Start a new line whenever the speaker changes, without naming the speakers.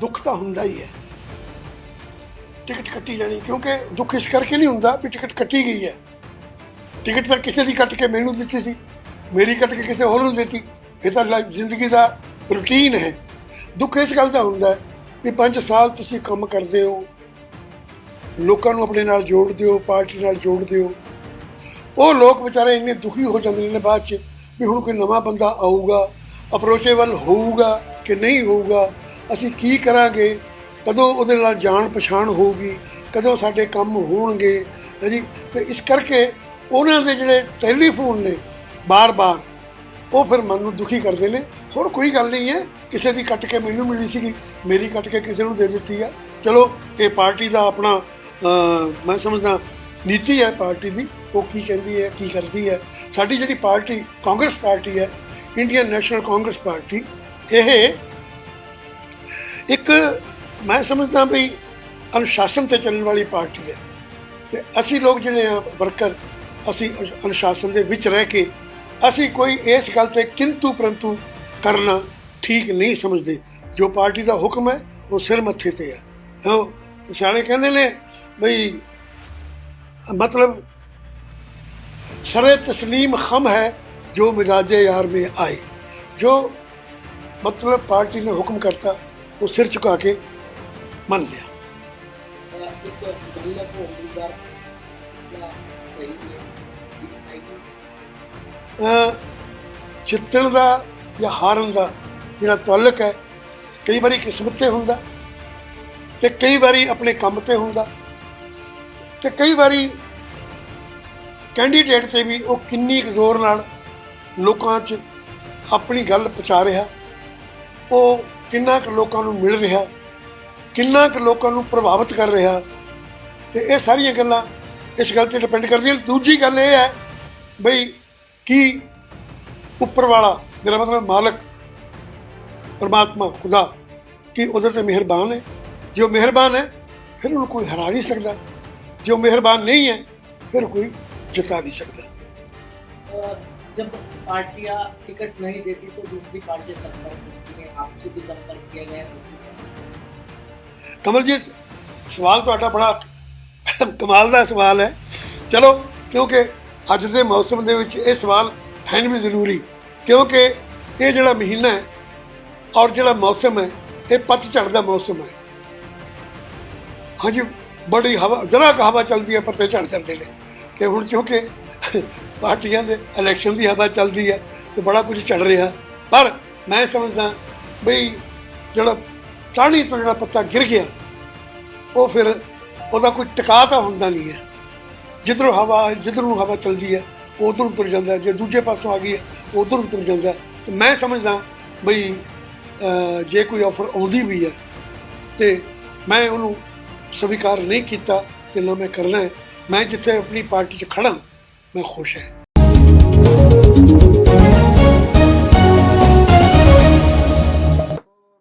ਦੁੱਖ ਤਾਂ ਹੁੰਦਾ ਹੀ ਹੈ। ਟਿਕਟ ਕੱਟੀ ਜਾਣੀ, ਕਿਉਂਕਿ ਦੁੱਖ ਇਸ ਕਰਕੇ ਨਹੀਂ ਹੁੰਦਾ ਵੀ ਟਿਕਟ ਕੱਟੀ ਗਈ ਹੈ। ਟਿਕਟ ਤਾਂ ਕਿਸੇ ਦੀ ਕੱਟ ਕੇ ਮੈਨੂੰ ਦਿੱਤੀ ਸੀ, ਮੇਰੀ ਕੱਟ ਕੇ ਕਿਸੇ ਹੋਰ ਨੂੰ ਦਿੱਤੀ। ਇਹ ਤਾਂ ਲਾਈਫ ਜ਼ਿੰਦਗੀ ਦਾ ਰੁਟੀਨ ਹੈ। ਦੁੱਖ ਇਸ ਗੱਲ ਦਾ ਹੁੰਦਾ ਹੈ ਵੀ 5 ਸਾਲ ਤੁਸੀਂ ਕੰਮ ਕਰਦੇ ਹੋ, ਲੋਕਾਂ ਨੂੰ ਆਪਣੇ ਨਾਲ ਜੋੜਦੇ ਹੋ, ਪਾਰਟੀ ਨਾਲ ਜੋੜਦੇ ਹੋ। ਉਹ ਲੋਕ ਵਿਚਾਰੇ ਇੰਨੇ ਦੁਖੀ ਹੋ ਜਾਂਦੇ ਨੇ ਬਾਅਦ ਚ ਵੀ ਹੁਣ ਕੋਈ ਨਵਾਂ ਬੰਦਾ ਆਊਗਾ ਅਪਰੋਚੇਬਲ ਹੋਊਗਾ ਕਿ ਨਹੀਂ ਹੋਊਗਾ ਅਸੀਂ ਕੀ ਕਰਾਂਗੇ? ਕਦੋਂ ਉਹਦੇ ਨਾਲ ਜਾਣ ਪਛਾਣ ਹੋਊਗੀ? ਕਦੋਂ ਸਾਡੇ ਕੰਮ ਹੋਣਗੇ? ਹਾਂਜੀ, ਤੇ ਇਸ ਕਰਕੇ ਉਹਨਾਂ ਦੇ ਜਿਹੜੇ ਟੈਲੀਫੋਨ ਨੇ, ਬਾਰ-ਬਾਰ, ਉਹ ਫਿਰ ਮਨ ਨੂੰ ਦੁਖੀ ਕਰਦੇ ਨੇ। ਹੋਰ ਕੋਈ ਗੱਲ ਨਹੀਂ ਹੈ, ਕਿਸੇ ਦੀ ਕੱਟ ਕੇ ਮੈਨੂੰ ਮਿਲੀ ਸੀਗੀ, ਮੇਰੀ ਕੱਟ ਕੇ ਕਿਸੇ ਨੂੰ ਦੇ ਦਿੱਤੀ ਆ। ਚਲੋ, ਇਹ ਪਾਰਟੀ ਦਾ ਆਪਣਾ ਮੈਂ ਸਮਝਦਾ, ਨੀਤੀ ਹੈ ਪਾਰਟੀ ਦੀ। ਉਹ ਕੀ ਕਹਿੰਦੀ ਹੈ, ਕੀ ਕਰਦੀ ਹੈ? ਸਾਡੀ ਜਿਹੜੀ ਪਾਰਟੀ, ਕਾਂਗਰਸ ਪਾਰਟੀ ਹੈ, ਇੰਡੀਅਨ ਨੈਸ਼ਨਲ ਕਾਂਗਰਸ ਪਾਰਟੀ, ਇਹ ਇੱਕ ਮੈਂ ਸਮਝਦਾ ਵੀ ਅਨੁਸ਼ਾਸਨ ਤੇ ਚੱਲਣ ਵਾਲੀ ਪਾਰਟੀ ਹੈ ਤੇ ਅਸੀਂ ਲੋਕ ਜਿਹੜੇ ਆ ਵਰਕਰ, ਅਸੀਂ ਅਨੁਸ਼ਾਸਨ ਦੇ ਵਿੱਚ ਰਹਿ ਕੇ ਅਸੀਂ ਕੋਈ ਇਸ ਗੱਲ ਤੇ ਕਿੰਤੂ ਪਰੰਤੂ ਕਰਨਾ ਠੀਕ ਨਹੀਂ ਸਮਝਦੇ। ਜੋ ਪਾਰਟੀ ਦਾ ਹੁਕਮ ਹੈ, ਉਹ ਸਿਰ ਮੱਥੇ ਤੇ ਆ ਉਹ ਸਿਆਣੇ ਕਹਿੰਦੇ ਨੇ ਬਈ ਮਤਲਬ ਸ਼ਰੇ ਤਸਲੀਮ ਖਮ ਹੈ ਜੋ ਮਿਜ਼ਾਜੇ ਯਾਰ ਮੇ ਆਏ। ਜੋ ਮਤਲਬ ਪਾਰਟੀ ਨੇ ਹੁਕਮ ਕਰਤਾ ਉਹ
ਸਿਰ ਝੁਕਾ ਕੇ ਮੰਨ
ਲਿਆ। ਜਿੱਤਣ ਦਾ ਜਾਂ ਹਾਰਨ ਦਾ ਜਿਹੜਾ ਤਾਲਕ ਹੈ, ਕਈ ਵਾਰੀ ਕਿਸਮਤ ਤੇ ਹੁੰਦਾ ਤੇ ਕਈ ਵਾਰੀ ਆਪਣੇ ਕੰਮ ਤੇ ਹੁੰਦਾ ਤੇ ਕਈ ਵਾਰੀ ਕੈਂਡੀਡੇਟ ਤੇ ਵੀ ਉਹ ਕਿੰਨੀ ਕੁ ਜ਼ੋਰ ਨਾਲ ਲੋਕਾਂ 'ਚ ਆਪਣੀ ਗੱਲ ਪਹੁੰਚਾ ਰਿਹਾ, ਉਹ ਕਿੰਨਾ ਕੁ ਲੋਕਾਂ ਨੂੰ ਮਿਲ ਰਿਹਾ, ਕਿੰਨਾ ਕੁ ਲੋਕਾਂ ਨੂੰ ਪ੍ਰਭਾਵਿਤ ਕਰ ਰਿਹਾ। ਤੇ ਇਹ ਸਾਰੀਆਂ ਗੱਲਾਂ ਇਸ ਗੱਲ ਤੇ ਡਿਪੈਂਡ ਕਰਦੀਆਂ। ਦੂਜੀ ਗੱਲ ਇਹ ਹੈ ਬਈ ਕੀ ਉੱਪਰ ਵਾਲਾ, ਮੇਰਾ ਮਤਲਬ ਮਾਲਕ, ਪਰਮਾਤਮਾ, ਖੁਦਾ, ਕੀ ਉਹਦੇ ਤੇ ਮਿਹਰਬਾਨ ਹੈ ਜੋ ਮਿਹਰਬਾਨ ਹੈ, ਫਿਰ ਉਹਨੂੰ ਕੋਈ ਹਰਾ ਨਹੀਂ ਸਕਦਾ। ਜੋ ਮਿਹਰਬਾਨ ਨਹੀਂ ਹੈ, ਫਿਰ ਕੋਈ ਜਿਤਾ ਨਹੀਂ ਸਕਦਾ।
जब पार्टियां टिकट नहीं देती तो दूसरी पार्टी संपर्क करती है आपसे भी संपर्क किया गया है
ਕਮਲਜੀਤ ਸਵਾਲ ਤੁਹਾਡਾ ਬੜਾ ਕਮਾਲ ਦਾ ਸਵਾਲ ਹੈ ਚਲੋ ਕਿਉਂਕਿ ਅੱਜ ਦੇ ਮੌਸਮ ਦੇ ਵਿੱਚ ਇਹ ਸਵਾਲ ਹੈ ਵੀ ਜ਼ਰੂਰੀ ਕਿਉਂਕਿ ਇਹ ਜਿਹੜਾ ਮਹੀਨਾ ਹੈ ਔਰ ਜਿਹੜਾ ਮੌਸਮ ਹੈ ਇਹ ਪਤਝੜ ਦਾ ਮੌਸਮ ਹੈ ਹਾਂਜੀ ਬੜੀ ਹਵਾ ਜਰਾ ਕੁ ਹਵਾ ਚੱਲਦੀ ਹੈ ਪੱਤੇ ਝੜ ਜਾਂਦੇ ਨੇ ਤੇ ਹੁਣ ਕਿਉਂਕਿ ਪਾਰਟੀਆਂ ਦੇ ਇਲੈਕਸ਼ਨ ਦੀ ਹਵਾ ਚੱਲਦੀ ਹੈ ਤੇ ਬੜਾ ਕੁਝ ਚੱਲ ਰਿਹਾ। ਪਰ ਮੈਂ ਸਮਝਦਾ ਬਈ ਜਿਹੜਾ ਟਾਹਣੀ ਤੋਂ ਜਿਹੜਾ ਪੱਤਾ ਗਿਰ ਗਿਆ, ਉਹ ਫਿਰ ਉਹਦਾ ਕੋਈ ਟਿਕਾ ਤਾਂ ਹੁੰਦਾ ਨਹੀਂ ਹੈ। ਜਿੱਧਰੋਂ ਹਵਾ ਜਿੱਧਰੋਂ ਹਵਾ ਚੱਲਦੀ ਹੈ, ਉਧਰ ਤੁਰ ਜਾਂਦਾ ਜੇ ਦੂਜੇ ਪਾਸੋਂ ਆ ਗਈ ਹੈ, ਉਧਰ ਤੁਰ ਜਾਂਦਾ ਤੇ ਮੈਂ ਸਮਝਦਾ ਬਈ ਜੇ ਕੋਈ ਆਫਰ ਆਉਂਦੀ ਵੀ ਹੈ ਤੇ ਮੈਂ ਉਹਨੂੰ ਸਵੀਕਾਰ ਨਹੀਂ ਕੀਤਾ ਕਿ ਨਾ ਮੈਂ ਕਰਨਾ ਹੈ। ਮੈਂ ਜਿੱਥੇ ਆਪਣੀ ਪਾਰਟੀ 'ਚ ਖੜਾ ਮੈਂ ਖੁਸ਼ ਹਾਂ